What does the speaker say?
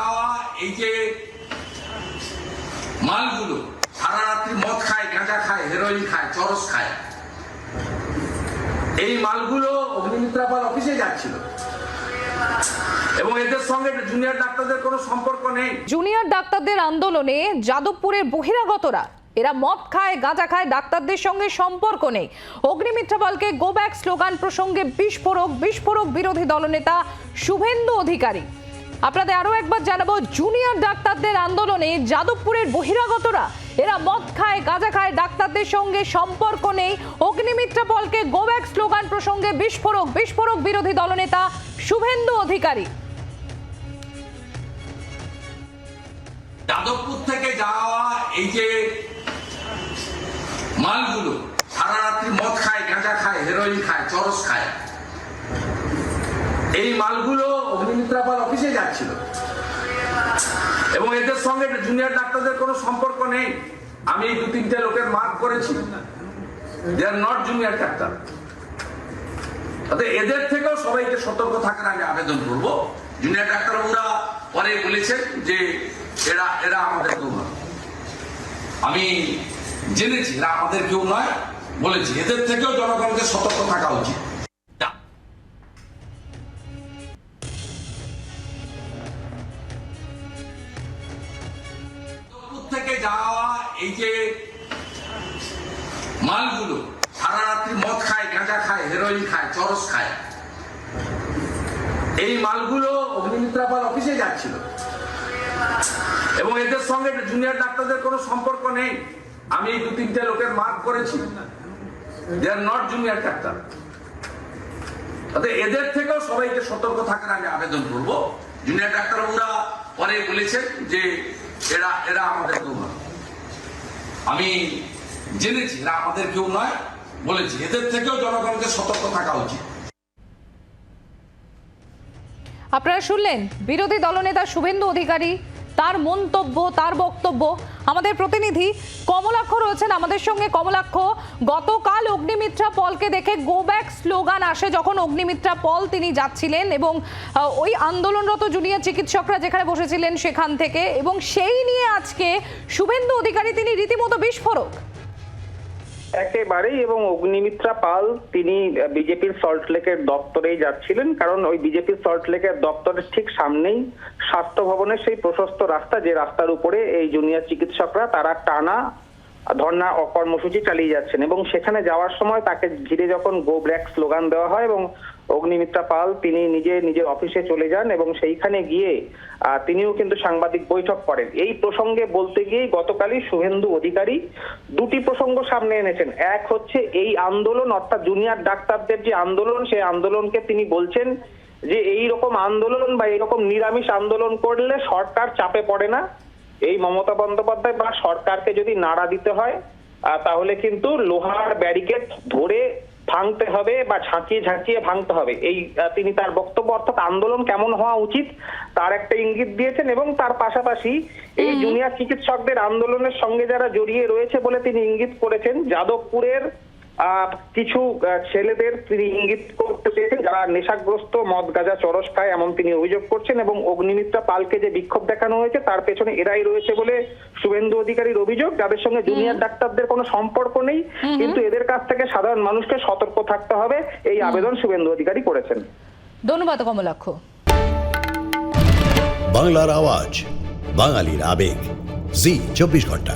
যাওয়া, এই যে মালগুলো, সারা রাত্রি মদ খায়, গাঁজা খায় হেরোইন খায়, চরস খায়। এই মালগুলো অগ্নিমিত্রা পাল অফিসে যাচ্ছিল। এবং এদের সঙ্গে জুনিয়র ডাক্তারদের কোনো সম্পর্ক নেই। জুনিয়র ডাক্তারদের আন্দোলনে যাদবপুরের বহিরাগতরা, এরা মদ খায়, গাঁজা খায়, ডাক্তারদের সঙ্গে সম্পর্ক নেই। অগ্নিমিত্রাপালকে গো ব্যাক স্লোগান প্রসঙ্গে বিস্ফোরক বিস্ফোরক বিরোধী দলনেতা শুভেন্দু অধিকারী। আপনাদের আরও একবার জানাব জুনিয়র ডাক্তারদের আন্দোলনে যাদবপুরের বহিরাগতরা। এরা মদ খায়, গাঁজা খায়, ডাক্তারদের সঙ্গে সম্পর্ক নেই। অগ্নিমিত্রাপলকে গো ব্যাক স্লোগান প্রসঙ্গে বিস্ফোরক বিস্ফোরক বিরোধী দলনেতা শুভেন্দু অধিকারী। যাদবপুর থেকে যাওয়া এই যে মালগুলো, সারা রাত্রি মদ খায়, গাঁজা খায় হেরোইন খায়, চরস খায়। এই মালগুলো অগ্নিমিত্রা পাল অফিসে যাচ্ছিল। এবং এদের সঙ্গে জুনিয়র ডাক্তারদের কোনো সম্পর্ক নেই। আমি এই দু তিনটে লোকের মার্ক করেছি। They are not junior doctor এদের থেকেও সবাইকে সতর্ক থাকার আমি আবেদন করব। জুনিয়র ডাক্তার ডাক্তারবাবুরা পরে বলেছেন যে এরা এরা আমাদের কেউ নয়। আমি জেনেছি, এরা আমাদের কেউ নয়, বলেছি। এদের থেকেও জনগণকে সতর্ক থাকা উচিত। যাওয়া, এই যে মালগুলো, সারা রাত্রি মদ খায়, গাঁজা খায় হেরোইন খায়, চরস খায়। এই মালগুলো অগ্নিমিত্রা পাল অফিসে যাচ্ছিল। এবং এদের সঙ্গে জুনিয়র ডাক্তারদের কোনো সম্পর্ক নেই। আমি দু তিনটে লোকের মার্ক করেছি। They are not junior doctor এদের থেকেও সবাইকে সতর্ক থাকার আমি আবেদন করব। জুনিয়র ডাক্তারবাবুরা অনেক বলেছেন যে এরা এরা আমাদের কেউ নয়। আমি জেনেছি, এরা আমাদের কেউ নয় বলেছি। এদের থেকেও জনগণকে সতর্ক থাকা উচিত। আপনারা শুনলেন বিরোধী দলনেতা শুভেন্দু অধিকারী তার মন্তব্য, তার বক্তব্য। আমাদের প্রতিনিধি কমলাক্ষ রয়েছেন আমাদের সঙ্গে। কমলাক্ষ, গতকাল অগ্নিমিত্রা পলকে দেখে গো ব্যাক স্লোগান আসে যখন অগ্নিমিত্রা পল তিনি যাচ্ছিলেন এবং ওই আন্দোলনরত জুনিয়র চিকিৎসকরা যেখানে বসেছিলেন সেখান থেকে এবং সেই নিয়ে আজকে শুভেন্দু অধিকারী তিনি রীতিমতো বিস্ফোরক। একেবারেই এবং অগ্নিমিত্রা পাল, তিনি বিজেপির সল্টলেকের দপ্তরেই যাচ্ছিলেন, কারণ ওই বিজেপির সল্টলেকের দপ্তরের ঠিক সামনেই স্বাস্থ্য ভবনের সেই প্রশস্ত রাস্তা, যে রাস্তার উপরে এই জুনিয়র চিকিৎসকরা, তারা টানা ধর্ণা কর্মসূচি চালিয়ে যাচ্ছেন এবং সেখানে যাওয়ার সময় তাকে ঘিরে যখন গো ব্ল্যাক স্লোগান দেওয়া হয় এবং অগ্নিমিত্রা পাল তিনি নিজে নিজের অফিসে চলে যান এবং সেইখানে গিয়ে তিনিও কিন্তু সাংবাদিক বৈঠক করেন। এই প্রসঙ্গে বলতে গিয়ে গতকালই শুভেন্দু অধিকারী দুটি প্রসঙ্গ সামনে এনেছেন। এক হচ্ছে এই আন্দোলন, অর্থাৎ জুনিয়র ডাক্তারদের যে আন্দোলন সেই আন্দোলনকে তিনি বলছেন যে এই রকম আন্দোলন বা এরকম নিরামিষ আন্দোলন করলে সরকার চাপে পড়ে না। এই মমতা বন্দ্যোপাধ্যায় বা সরকারকে যদি নাড়া দিতে হয় তাহলে কিন্তু লোহার ব্যারিকেড ধরে ভাঙতে হবে বা ঝাঁকিয়ে ঝাঁকিয়ে ভাঙতে হবে। এই তিনি তার বক্তব্য অর্থাৎ আন্দোলন কেমন হওয়া উচিত তার একটা ইঙ্গিত দিয়েছেন এবং তার পাশাপাশি এই জুনিয়র চিকিৎসকদের আন্দোলনের সঙ্গে যারা জড়িয়ে রয়েছে বলে তিনি ইঙ্গিত করেছেন যাদবপুরের কিছু ছেলেদের তিনি ইঙ্গিত করতে চেয়েছেন যারা নেশাগ্রস্ত মদ গাঁজা চরস খায় এমন তিনি অভিযোগ করছেন এবং অগ্নিমিত্রা পালকে যে বিক্ষোভ দেখানো হয়েছে তার পেছনে এরাই রয়েছে বলে শুভেন্দু অধিকারীর অভিযোগ যাদের সঙ্গে জুনিয়র ডাক্তারদের কোনো সম্পর্ক নেই। কিন্তু এদের কাছ থেকে সাধারণ মানুষকে সতর্ক থাকতে হবে এই আবেদন শুভেন্দু অধিকারী করেছেন। ধন্যবাদ কমলাক্ষ। বাংলার আওয়াজ বাঙালির আবেগ। জি চব্বিশ ঘণ্টা।